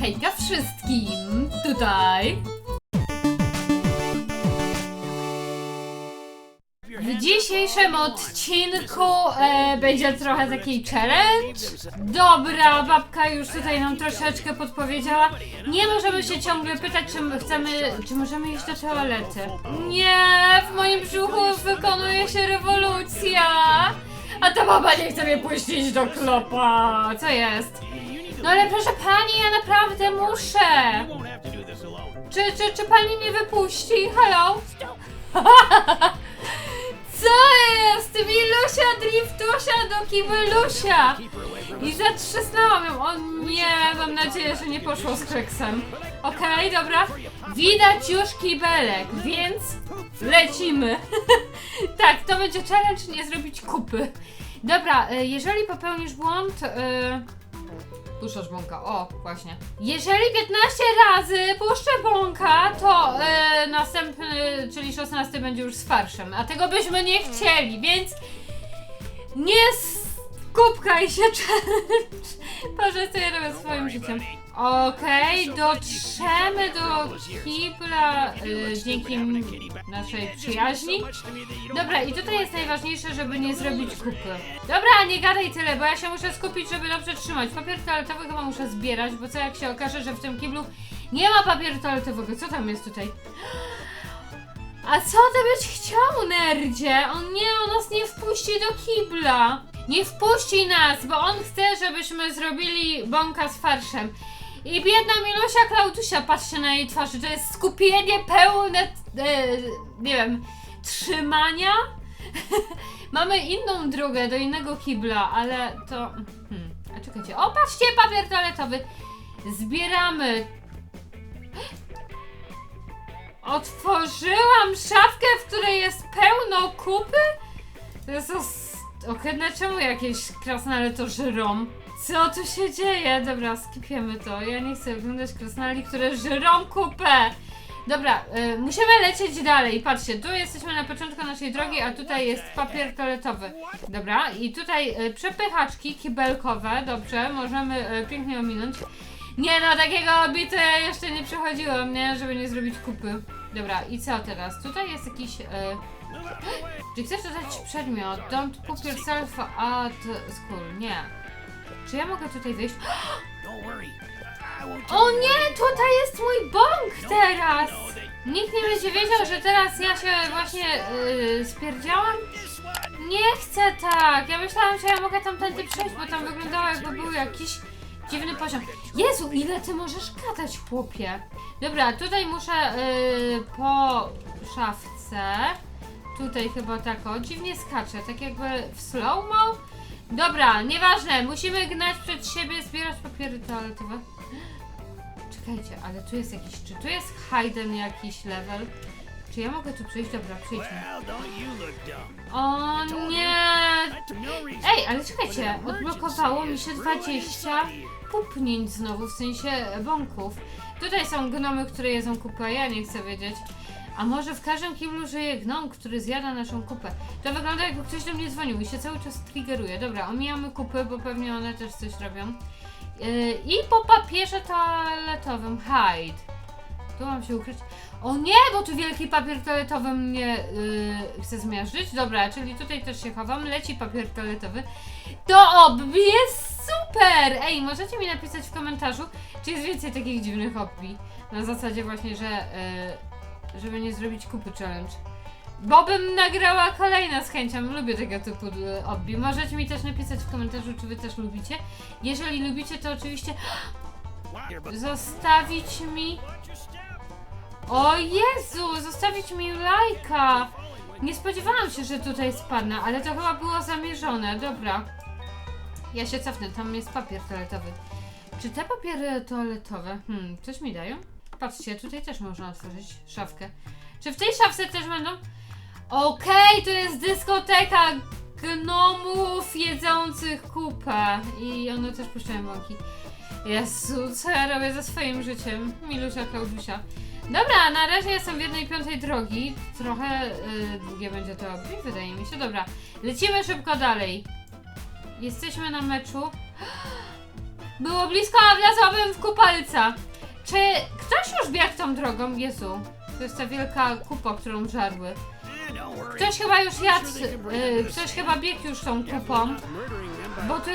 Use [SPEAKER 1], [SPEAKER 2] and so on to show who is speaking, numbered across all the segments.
[SPEAKER 1] Hejka wszystkim! Tutaj! W dzisiejszym odcinku e, będzie trochę takiej challenge. Dobra, babka już tutaj nam troszeczkę podpowiedziała. Nie możemy się ciągle pytać, czy my chcemy, czy możemy iść do toalety. Nie, w moim brzuchu wykonuje się rewolucja. A ta baba nie chce mnie puścić do klopa. Co jest? No ale proszę pani, ja naprawdę muszę. Czy, czy, czy pani mnie wypuści? Halo? Co jest? Milusia driftusia do kibelusia! I zatrzasnęłam ją. O nie, mam nadzieję, że nie poszło z kreksem. Okej, dobra. Widać już kibelek, więc lecimy. tak, to będzie challenge nie zrobić kupy. Dobra, y, jeżeli popełnisz błąd... y, Puszczasz bąka, o, właśnie. Jeżeli 15 razy puszczę bąka, to e, następny, czyli 16 będzie już z farszem. A tego byśmy nie chcieli, więc nie skupkaj się challenge. Ja robię swoim życiem. Okej, dotrzemy do kibla e, dzięki naszej przyjaźni. Dobra, i tutaj jest najważniejsze, żeby nie zrobić kupy. Dobra, nie gadaj tyle, bo ja się muszę skupić, żeby dobrze trzymać. Papier toaletowy chyba muszę zbierać, bo co jak się okaże, że w tym kiblu nie ma papieru toaletowego. Co tam jest tutaj? A co ty byś chciał, nerdzie? On nie, on nas nie wpuści do kibla. Nie wpuści nas, bo on chce, żebyśmy zrobili bąka z farszem. I biedna Milusia Klaudusia, patrzcie na jej twarzy, to jest skupienie pełne, e, nie wiem, trzymania. Mamy inną drogę do innego kibla, ale to... Hmm. A czekajcie, o patrzcie, papier toaletowy. Zbieramy. Otworzyłam szafkę, w której jest pełno kupy? To jest os... Ohydne, czemu jakieś krasnale to żyrą? Co tu się dzieje? Dobra, skipiemy to. Ja nie chcę oglądać krasnali, które żyrą kupę. Dobra, y, musimy lecieć dalej. Patrzcie, tu jesteśmy na początku naszej drogi, a tutaj jest papier toaletowy. Dobra, i tutaj y, przepychaczki kibelkowe. Dobrze, możemy y, pięknie ominąć. Nie no, takiego obitu ja jeszcze nie przechodziłam, nie? Żeby nie zrobić kupy. Dobra, i co teraz? Tutaj jest jakiś... Y, czy chcesz dodać przedmiot? Don't put yourself at school. Nie. Czy ja mogę tutaj wyjść? O nie, tutaj jest mój bąk teraz! Nikt nie będzie wiedział, że teraz ja się właśnie yy, spierdziałam? Nie chcę tak! Ja myślałam, że ja mogę tamtędy przejść, bo tam wyglądało jakby był jakiś dziwny poziom. Jezu, ile ty możesz gadać, chłopie? Dobra, tutaj muszę yy, po szafce. Tutaj chyba tak o, dziwnie skaczę, tak jakby w slow-mo. Dobra, nieważne, musimy gnać przed siebie, zbierać papiery toaletowe. Czekajcie, ale tu jest jakiś, czy tu jest hidden jakiś level? Czy ja mogę tu przejść? Dobra, przejdźmy. O nie! Ej, ale czekajcie, odblokowało mi się 20 pupnięć znowu, w sensie bąków. Tutaj są gnomy, które jedzą kupę, ja nie chcę wiedzieć. A może w każdym kiblu żyje gnom, który zjada naszą kupę? To wygląda jakby ktoś do mnie dzwonił i się cały czas triggeruje. Dobra, omijamy kupy, bo pewnie one też coś robią. Yy, I po papierze toaletowym hide. Tu mam się ukryć. O nie, bo tu wielki papier toaletowy mnie yy, chce zmiażdżyć. Dobra, czyli tutaj też się chowam. Leci papier toaletowy. To obbi jest super! Ej, możecie mi napisać w komentarzu, czy jest więcej takich dziwnych obbi. Na zasadzie właśnie, że yy, żeby nie zrobić kupy challenge. Bo bym nagrała kolejne z chęcią. Lubię tego typu y, obbi. Możecie mi też napisać w komentarzu, czy wy też lubicie. Jeżeli lubicie, to oczywiście zostawić mi... O Jezu, zostawić mi lajka! Nie spodziewałam się, że tutaj spadnę, ale to chyba było zamierzone. Dobra. Ja się cofnę, tam jest papier toaletowy. Czy te papiery toaletowe, hmm, coś mi dają? Patrzcie, tutaj też można otworzyć szafkę. Czy w tej szafce też będą? Okej, to jest dyskoteka gnomów jedzących kupę. I one też puszczają bąki. Jezu, co ja robię ze swoim życiem? Milusia Klaudusia. Dobra, na razie jestem w jednej piątej drogi. Trochę y, długie będzie to robić, wydaje mi się. Dobra, lecimy szybko dalej. Jesteśmy na meczu. Było blisko, a wlazłabym w kupalca. Czy ktoś już biegł tą drogą? Jezu, to jest ta wielka kupa, którą żarły. Ktoś chyba już jadł, y, ktoś chyba biegł już tą kupą. Bo ty...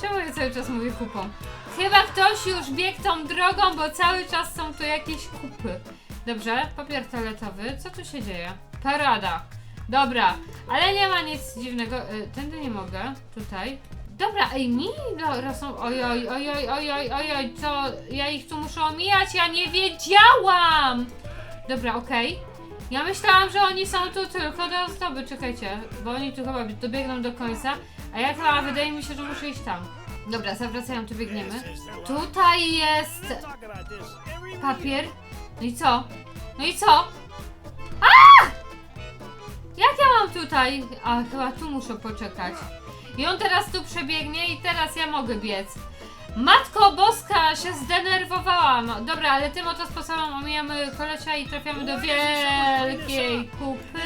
[SPEAKER 1] Czemu ja cały czas mówię kupą? Chyba ktoś już biegł tą drogą, bo cały czas są tu jakieś kupy. Dobrze, papier toaletowy. Co tu się dzieje? Parada. Dobra, ale nie ma nic dziwnego. Y, Tędy nie mogę. Tutaj. Dobra, ej, mi no, rosną. Ojoj, ojoj, ojoj, ojoj, co? Ja ich tu muszę omijać? Ja nie wiedziałam! Dobra, okej. Ja myślałam, że oni są tu tylko do ozdoby. Czekajcie, bo oni tu chyba dobiegną do końca. A ja chyba wydaje mi się, że muszę iść tam. Dobra, zawracają, tu biegniemy. Tutaj jest papier. No i co? No i co? A! Jak ja mam tutaj? A chyba tu muszę poczekać. I on teraz tu przebiegnie i teraz ja mogę biec. Matko Boska, się zdenerwowałam. Dobra, ale tym oto sposobem omijamy kolesia i trafiamy do wielkiej kupy.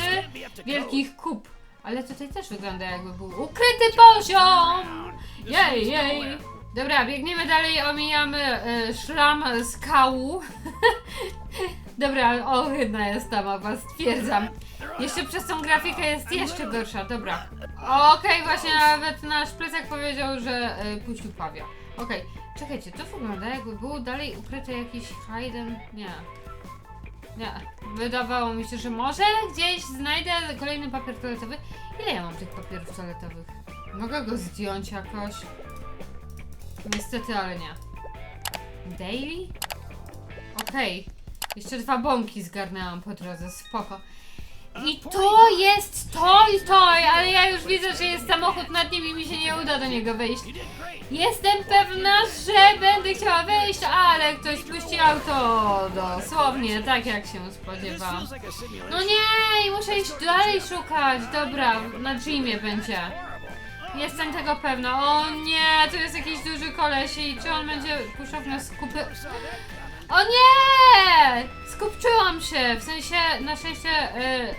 [SPEAKER 1] Wielkich kup. Ale tutaj też wygląda jakby był ukryty poziom. Jej, jej. Dobra, biegniemy dalej, omijamy e, szram skału. Dobra, ohydna jest ta mapa, stwierdzam. Jeszcze przez tą grafikę jest jeszcze gorsza, dobra. Okej, właśnie nawet nasz plecak powiedział, że y, puścił pawia. Okej, czekajcie, to wygląda jakby był dalej ukryty jakiś hidden... Nie. Nie. Wydawało mi się, że może gdzieś znajdę kolejny papier toaletowy. Ile ja mam tych papierów toaletowych? Mogę go zdjąć jakoś? Niestety, ale nie. Daily? Okej. Jeszcze dwa bąki zgarnęłam po drodze, spoko. I to jest to i to, ale ja już widzę, że jest samochód nad nim i mi się nie uda do niego wejść. Jestem pewna, że będę chciała wejść, ale ktoś puści auto. Dosłownie, tak jak się spodziewałam. No nie, i muszę iść dalej szukać. Dobra, na Jimie będzie. Jestem tego pewna. O nie, to jest jakiś duży koleś i czy on będzie puszczał w nas skupy... O nie! Skupczyłam się, w sensie na szczęście y,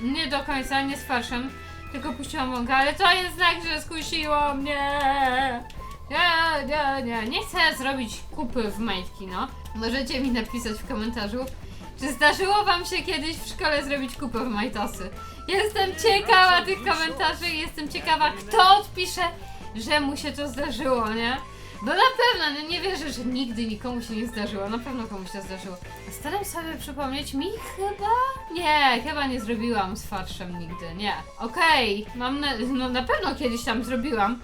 [SPEAKER 1] nie do końca, nie z farszem, tylko puściłam wąka, ale to jest znak, że skusiło mnie. Nie, nie, nie, nie chcę zrobić kupy w majtki, no. Możecie mi napisać w komentarzu, czy zdarzyło wam się kiedyś w szkole zrobić kupę w majtosy. Jestem ciekawa tych komentarzy i jestem ciekawa, kto odpisze, że mu się to zdarzyło, nie? No na pewno, no nie wierzę, że nigdy nikomu się nie zdarzyło. Na pewno komuś się zdarzyło. Staram sobie przypomnieć, mi chyba? Nie, chyba nie zrobiłam z farszem nigdy, nie. Okej, mam na, no na pewno kiedyś tam zrobiłam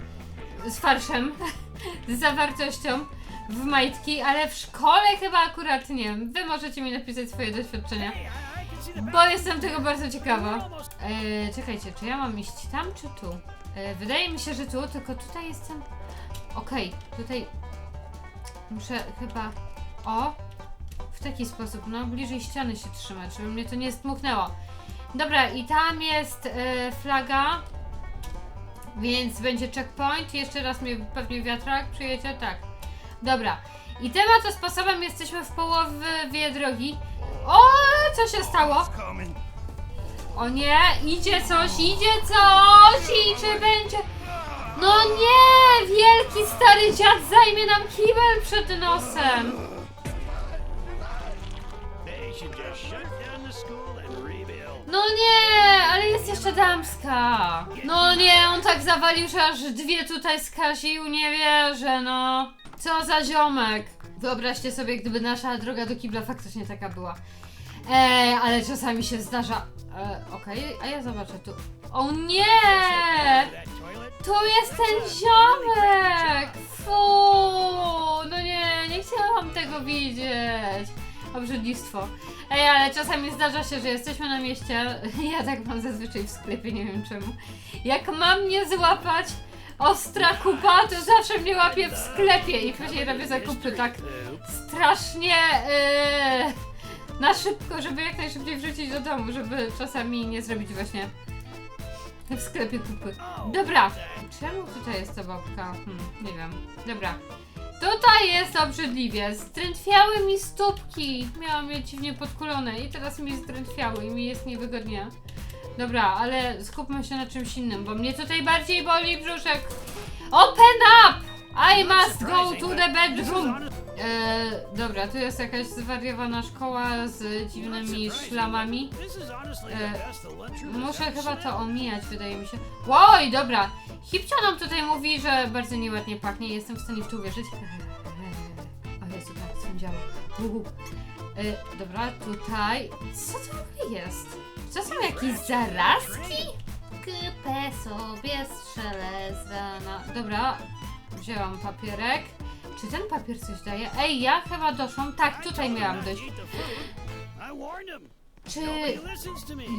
[SPEAKER 1] z farszem, z zawartością w majtki, ale w szkole chyba akurat nie. Wy możecie mi napisać swoje doświadczenia, bo jestem tego bardzo ciekawa. E, czekajcie, czy ja mam iść tam, czy tu? E, wydaje mi się, że tu, tylko tutaj jestem... Okej, tutaj muszę chyba. O! W taki sposób, no bliżej ściany się trzymać, żeby mnie to nie zdmuchnęło. Dobra, i tam jest e, flaga, więc będzie checkpoint. Jeszcze raz mnie pewnie wiatrak przyjedzie, tak. Dobra, i tym oto sposobem jesteśmy w połowie drogi. O, co się stało? O nie, idzie coś, idzie coś i czy będzie... No nie! Wielki stary dziad zajmie nam kibel przed nosem! No nie! Ale jest jeszcze damska! No nie, on tak zawalił, że aż dwie tutaj skaził, nie wierzę, no! Co za ziomek! Wyobraźcie sobie, gdyby nasza droga do kibla faktycznie taka była. Eee, ale czasami się zdarza... E, Okej, a ja zobaczę tu... O nie! Tu jest ten ziomek! Fu! No nie, nie chciałam tego widzieć. Obrzydlistwo. Ej, ale czasami zdarza się, że jesteśmy na mieście. Ja tak mam zazwyczaj w sklepie, nie wiem czemu. Jak mam mnie złapać ostra kupa, to zawsze mnie łapie w sklepie i później robię zakupy tak strasznie yy, na szybko, żeby jak najszybciej wrzucić do domu, żeby czasami nie zrobić właśnie w sklepie kupy. Dobra, czemu tutaj jest ta babka? Hmm, nie wiem. Dobra. Tutaj jest obrzydliwie. Strętwiały mi stópki. Miałam je dziwnie podkulone i teraz mi strętwiały i mi jest niewygodnie. Dobra, ale skupmy się na czymś innym, bo mnie tutaj bardziej boli brzuszek. Open up! I must go to the bedroom! E, dobra, tu jest jakaś zwariowana szkoła z dziwnymi szlamami. E, muszę chyba to omijać, wydaje mi się. Oj, dobra. Hipcio nam tutaj mówi, że bardzo nieładnie pachnie. Jestem w stanie w to uwierzyć. O Jezu, tak, co działa. Uhu. E, dobra, tutaj. Co to jest? Czy to są jakieś zarazki? Kupę sobie strzelę z rana. Dobra, wzięłam papierek. Czy ten papier coś daje? Ej, ja chyba doszłam. Tak, tutaj miałam dojść. Czy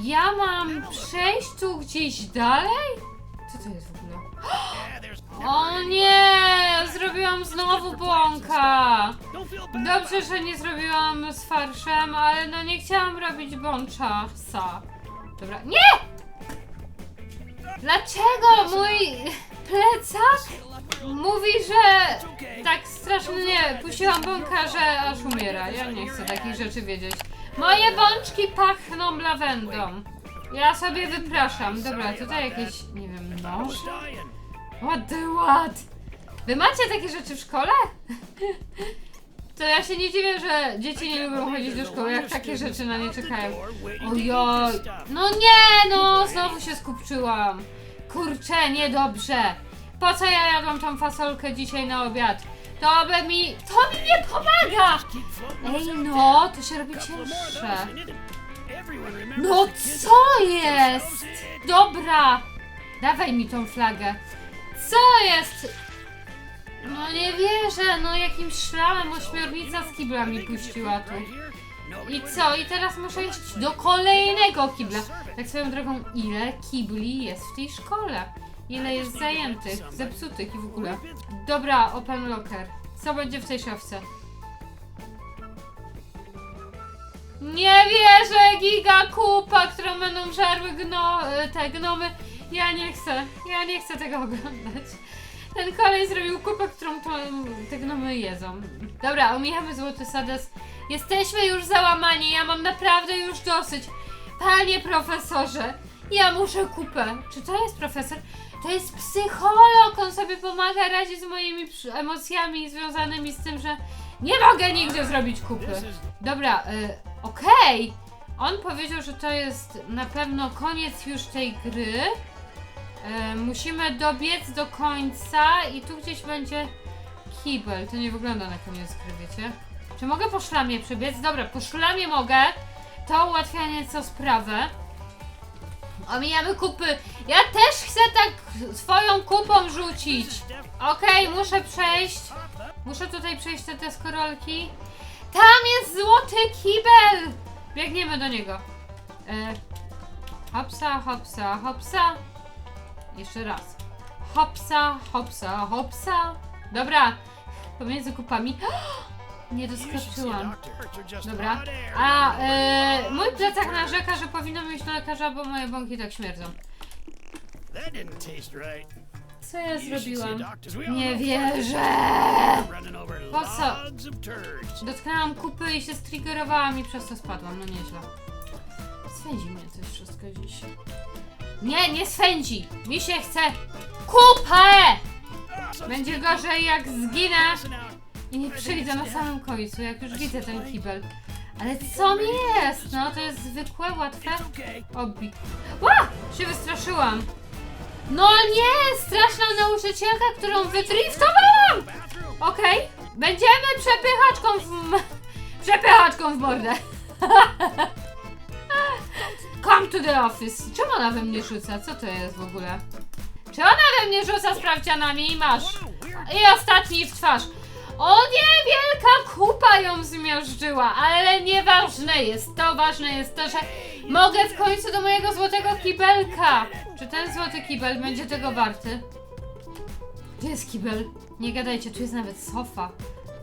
[SPEAKER 1] ja mam przejść tu gdzieś dalej? Co to jest w ogóle? O nie! Zrobiłam znowu błąka! Dobrze, że nie zrobiłam z farszem, ale no nie chciałam robić bącza psa. Dobra, nie! Dlaczego mój plecak mówi, że tak strasznie puściłam bąka, że aż umiera? Ja nie chcę takich rzeczy wiedzieć. Moje bączki pachną lawendą. Ja sobie wypraszam. Dobra, tutaj jakieś, nie wiem, noż? What the what? Wy macie takie rzeczy w szkole? To ja się nie dziwię, że dzieci nie lubią chodzić do szkoły, jak takie rzeczy na nie czekają. Ojoj. No nie, no, znowu się skupczyłam. Kurczę, niedobrze. Po co ja jadłam tą fasolkę dzisiaj na obiad? To by mi... To mi nie pomaga! Ej, no, to się robi cięższe. No co jest? Dobra. Dawaj mi tą flagę. Co jest? No nie wierzę, no jakimś szlamem ośmiornica z kibla mi puściła tu. I co? I teraz muszę iść do kolejnego kibla. Tak swoją drogą, ile kibli jest w tej szkole? Ile jest zajętych, zepsutych i w ogóle. Dobra, open locker. Co będzie w tej szafce? Nie wierzę, giga kupa, którą będą żarły gno, te gnomy. Ja nie chcę, ja nie chcę tego oglądać. Ten kolej zrobił kupę, którą to, te gnomy jedzą. Dobra, omijamy złoty sades. Jesteśmy już załamani, ja mam naprawdę już dosyć. Panie profesorze, ja muszę kupę. Czy to jest profesor? To jest psycholog, on sobie pomaga radzić z moimi przy- emocjami związanymi z tym, że nie mogę nigdy zrobić kupy. Dobra, y, okej. On powiedział, że to jest na pewno koniec już tej gry. E, musimy dobiec do końca i tu gdzieś będzie kibel. To nie wygląda na koniec gry, wiecie? Czy mogę po szlamie przebiec? Dobra, po szlamie mogę. To ułatwia nieco sprawę. Omijamy kupy. Ja też chcę tak swoją kupą rzucić. Okej, muszę przejść. Muszę tutaj przejść te deskorolki. Tam jest złoty kibel! Biegniemy do niego. E, hopsa, hopsa, hopsa. Jeszcze raz. Hopsa, hopsa, hopsa. Dobra. Pomiędzy kupami. Nie doskoczyłam. Dobra. A e, mój plecak narzeka, że powinno iść do lekarza, bo moje bąki tak śmierdzą. Co ja zrobiłam? Nie wierzę! Po co? Dotknęłam kupy i się striggerowałam i przez to spadłam. No nieźle. Swędzi mnie coś wszystko dziś. Nie, nie swędzi! Mi się chce kupę! Będzie gorzej jak zginę i nie przyjdę na samym końcu, jak już widzę ten kibel. Ale co mi jest? No to jest zwykłe, łatwe. Obi. Ła! Się wystraszyłam. No nie! Straszna nauczycielka, którą wydriftowałam! Okej. Będziemy przepychaczką w... Przepychaczką w mordę. Come to the office. Czemu ona we mnie rzuca? Co to jest w ogóle? Czy ona we mnie rzuca sprawdzianami? Masz. I ostatni w twarz. O nie, wielka kupa ją zmiażdżyła, ale nieważne jest to, ważne jest to, że mogę w końcu do mojego złotego kibelka. Czy ten złoty kibel będzie tego warty? Gdzie jest kibel? Nie gadajcie, tu jest nawet sofa.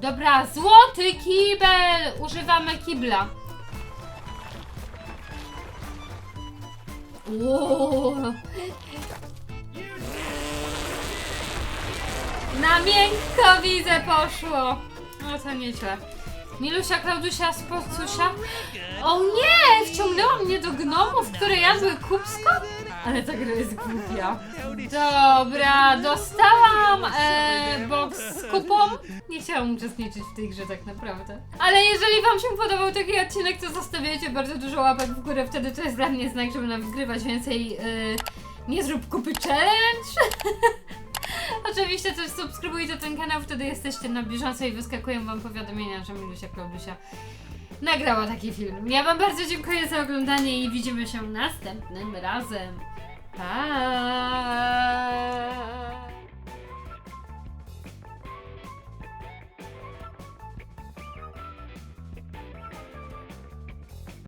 [SPEAKER 1] Dobra, złoty kibel! Używamy kibla. Uuu. Na miękko widzę poszło. No to nieźle. Milusia, Klaudusia, Spocusia. O nie! Wciągnęła mnie do gnomów, które jadły kupsko? Ale ta gra jest głupia. Dobra, dostałam e, box z kupą. Nie chciałam uczestniczyć w tej grze tak naprawdę. Ale jeżeli wam się podobał taki odcinek, to zostawiajcie bardzo dużo łapek w górę. Wtedy to jest dla mnie znak, żeby nam wygrywać więcej e, nie zrób kupy challenge. Oczywiście też subskrybujcie ten kanał, wtedy jesteście na bieżąco i wyskakują wam powiadomienia, że Milusia Klaudusia nagrała taki film. Ja wam bardzo dziękuję za oglądanie i widzimy się następnym razem. Bye.